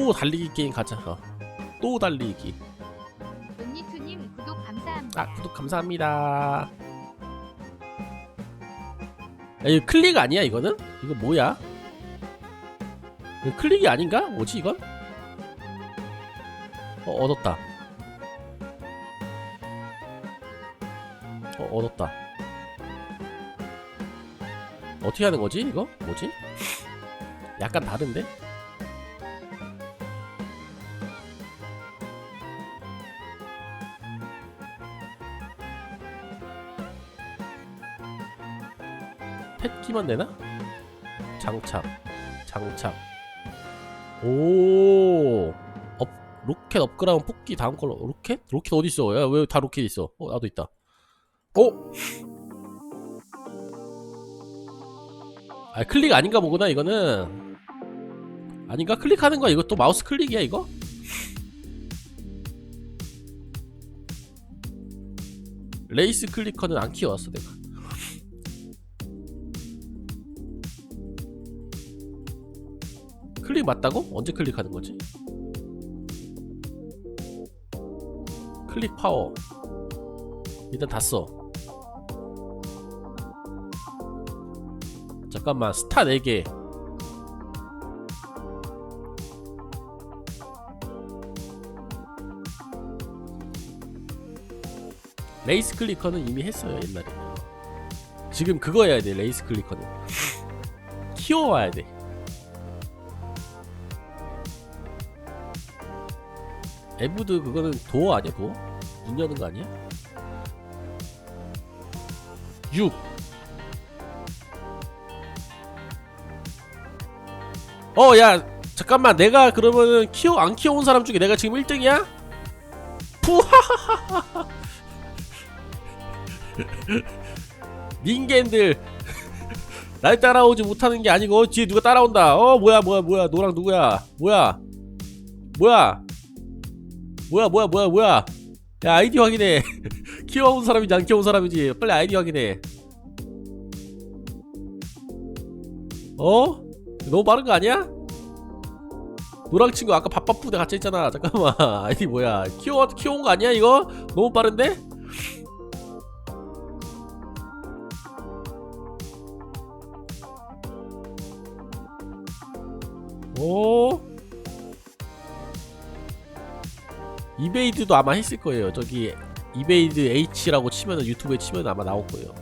또 달리기 게임 가자 어. 또 달리기 온니투님 구독 감사합니다. 아 구독 감사합니다 야, 이거 클릭 아니야 이거는? 이거 뭐야? 이거 클릭이 아닌가? 뭐지 이건? 어 얻었다 어 얻었다 어떻게 하는 거지 이거? 뭐지? 약간 다른데? 펫기만 되나? 장착 장착 오 업, 로켓 업그라운 뽑기 다음 걸로 로켓? 로켓 어딨어 야 왜 다 로켓 있어 어 나도 있다 어? 아 클릭 아닌가 보구나 이거는 아닌가? 클릭하는 거야 이거 또 마우스 클릭이야 이거? 레이스 클리커는 안 키워왔어 내가 클릭 맞다고? 언제 클릭하는 거지? 클릭 파워 일단 다 써. 잠깐만 스타 4개 레이스 클리커는 이미 했어요 옛날에 지금 그거 해야 돼 레이스 클리커는 키워와야 돼 에브드 그거는 도어 아니야 도어? 문 여는 거 아니야? 6 어, 야, 잠깐만, 내가 그러면은 키워, 안 키워온 사람 중에 내가 지금 1등이야? 푸하하하하. 닌겐들. 날 따라오지 못하는 게 아니고, 어, 뒤에 누가 따라온다. 어, 뭐야, 뭐야, 뭐야, 너랑 누구야? 뭐야? 뭐야? 뭐야, 뭐야, 뭐야, 뭐야? 야, 아이디 확인해. 키워온 사람인지 안 키워온 사람인지. 빨리 아이디 확인해. 어? 너무 빠른 거 아니야? 노랑 친구 아까 밥바쁘대 같이 했잖아 잠깐만 아이디 뭐야 키워 키워온 거 아니야 이거? 너무 빠른데? 오 이베이드도 아마 했을 거예요 저기 이베이드 H라고 치면은 유튜브에 치면 아마 나올 거예요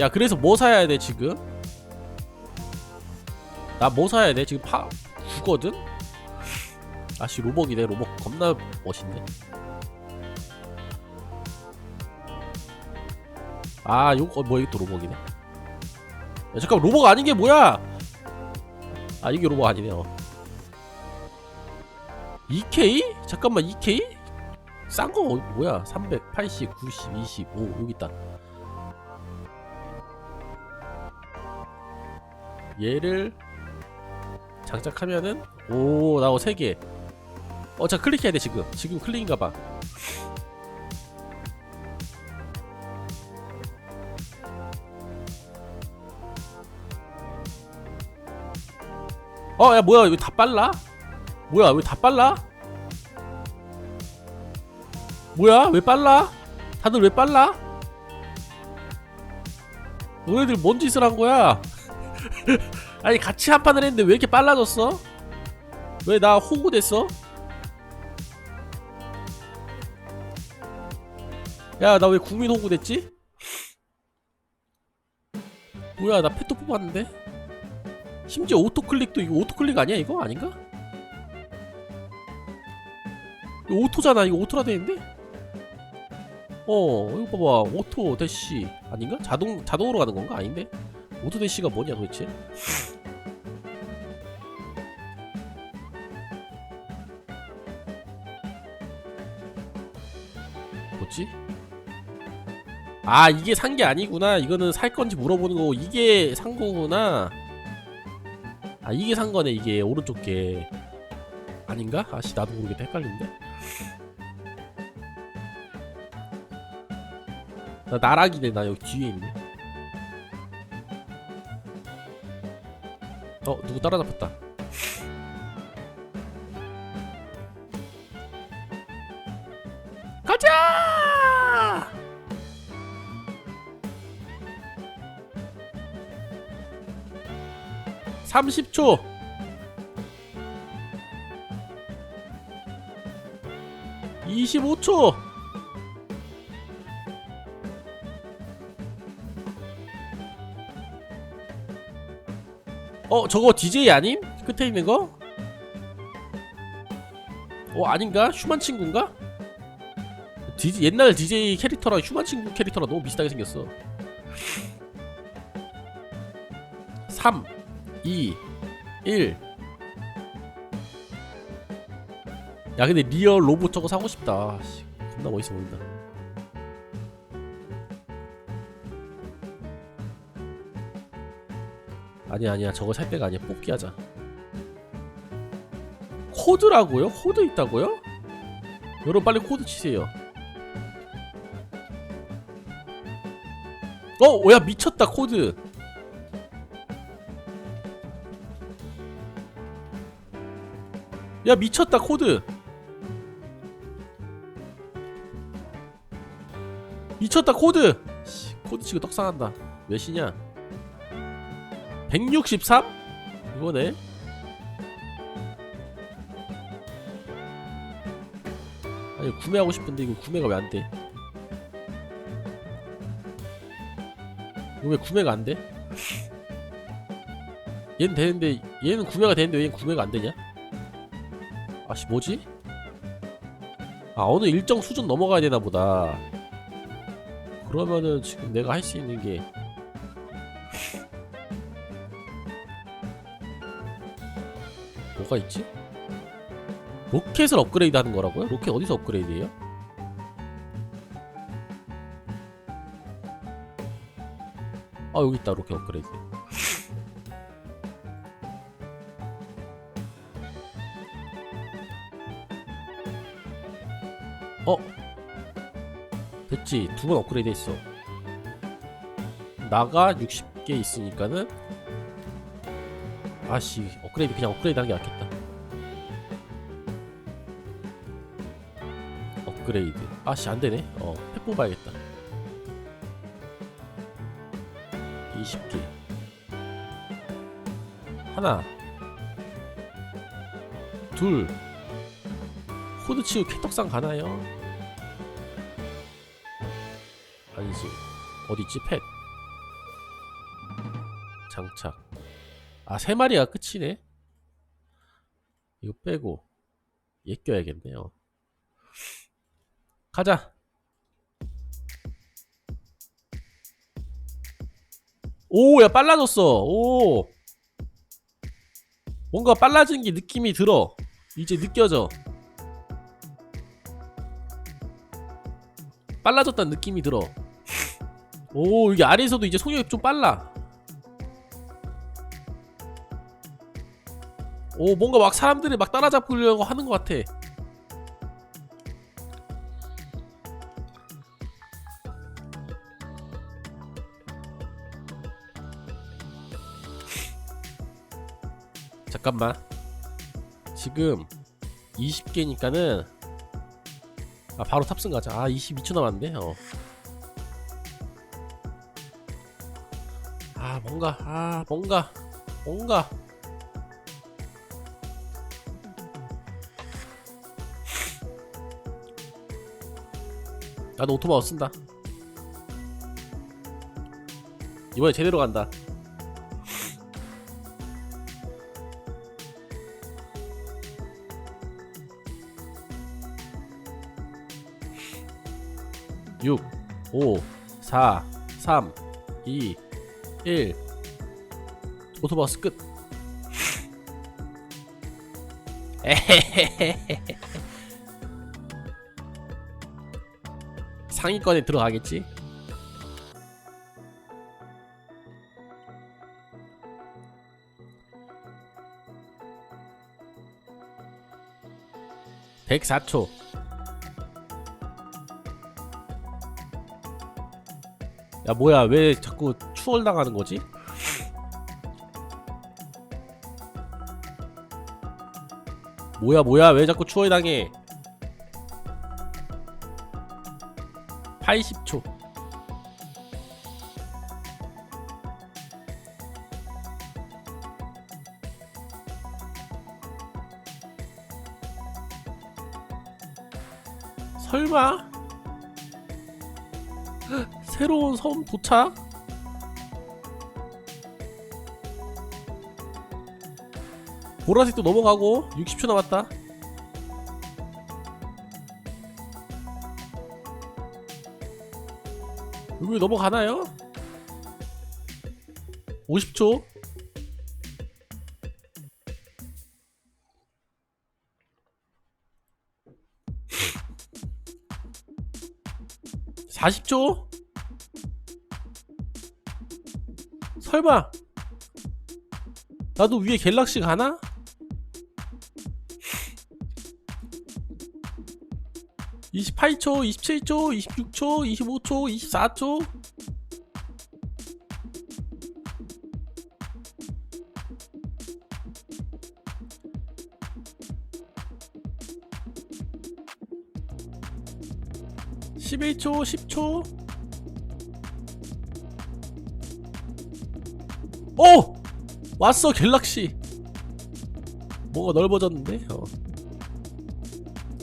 야 그래서 뭐 사야 돼 지금? 나 뭐 사야 돼? 지금 파 구거든? 아씨 로벅이네 로벅 겁나 멋있네 아 요거 어, 뭐 이게 또 로벅이네 야 잠깐 로벅 아닌 게 뭐야 아 이게 로벅 아니네요. 2K? 잠깐만 2K? 싼 거 뭐야? 380, 90, 20, 오. 여기 있다. 얘를 장착하면은 오 나오 3개. 어자 클릭해야 돼 지금. 지금 클릭인가봐 어 야 뭐야 왜 다 빨라? 뭐야 왜 다 빨라? 뭐야 왜 빨라? 다들 왜 빨라? 너네들 뭔 짓을 한 거야? 아니 같이 한 판을 했는데 왜 이렇게 빨라졌어? 왜 나 호구 됐어? 야 나 왜 국민 호구 됐지? 뭐야 나 패도 뽑았는데? 심지어 오토클릭도 이거 오토클릭 아니야 이거? 아닌가? 이거 오토잖아 이거 오토라 되는데? 어 이거 봐봐 오토 대시 아닌가? 자동 자동으로 가는 건가? 아닌데? 오토 대시가 뭐냐 도대체? 뭐지? 아 이게 산 게 아니구나 이거는 살 건지 물어보는 거고 이게 산 거구나 아 이게 상관에 이게. 오른쪽 게. 아닌가? 아씨 나도 모르게 헷갈리는데? 나 나락이네 나 여기 뒤에 있네. 어 누구 따라잡혔다. 30초 이십오 초 어 저거 DJ 아님? 끝에 있는 거? 어 아닌가? 슈만 친구인가? DJ, 옛날 DJ 캐릭터랑 슈만 친구 캐릭터랑 너무 비슷하게 생겼어 3 2 1 야 근데 리얼 로봇 저거 사고 싶다. 씨, 겁나 멋있어 보인다. 아니야 아니야. 저거 살 때가 아니야. 뽑기 하자. 코드라고요? 코드 있다고요? 여러분 빨리 코드 치세요. 어? 야 미쳤다 코드 야 미쳤다 코드 미쳤다 코드 씨, 코드 치고 떡상한다 몇이냐 163? 이거네 아니 구매하고 싶은데 이거 구매가 왜 안돼 이거 왜 구매가 안돼? 얘는 되는데 얘는 구매가 되는데 왜 구매가 안되냐? 아씨 뭐지? 아 어느 일정 수준 넘어가야 되나 보다 그러면은 지금 내가 할 수 있는 게 뭐가 있지? 로켓을 업그레이드 하는 거라고요? 로켓 어디서 업그레이드해요? 아 여기 있다 로켓 업그레이드 어? 됐지. 두 번 업그레이드 했어. 나가 60개 있으니까는 아씨 업그레이드 그냥 업그레이드 하는 게 낫겠다. 업그레이드. 아씨 안되네. 어팩 뽑아야겠다. 20개. 하나. 둘 코드 치우 캐떡상 가나요? 아니지. 어디있지? 펫 장착. 아 세 마리가 끝이네? 이거 빼고 얘 껴야겠네요. 가자! 오야 빨라졌어. 오. 뭔가 빨라진 게 느낌이 들어. 이제 느껴져 빨라졌다는 느낌이 들어. 오 이게 아래에서도 이제 속력이 좀 빨라. 오 뭔가 막 사람들이 막 따라잡으려고 하는 것 같아. 잠깐만. 지금 20개니까는 아 바로 탑승 가자. 아 22초 남았네 어. 아 뭔가. 아 뭔가. 뭔가. 나도 오토바이 쓴다. 이번에 제대로 간다 육, 오, 사, 삼, 이, 일. 오토바스 끝. 상위권에 들어가겠지? (104초) 야 뭐야 왜 자꾸 추월 당하는 거지? 뭐야 뭐야 왜 자꾸 추월 당해? 80초. 설마 새로운 섬 도착? 보라색도 넘어가고 60초 남았다. 여기 넘어가나요? 50초. 사십 초 설마. 나도 위에 갤럭시 가나? (28초) (27초) (26초) (25초) (24초) (11초) (10초) 오! 왔어 갤럭시 뭐가 넓어졌는데 어.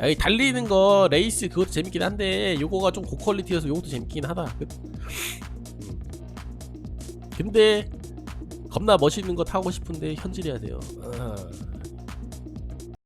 야, 이 달리는 거 레이스 그것도 재밌긴 한데 요거가 좀 고퀄리티여서 요것도 재밌긴 하다 끝. 음. 근데 겁나 멋있는 거 타고 싶은데 현질해야 돼요 아.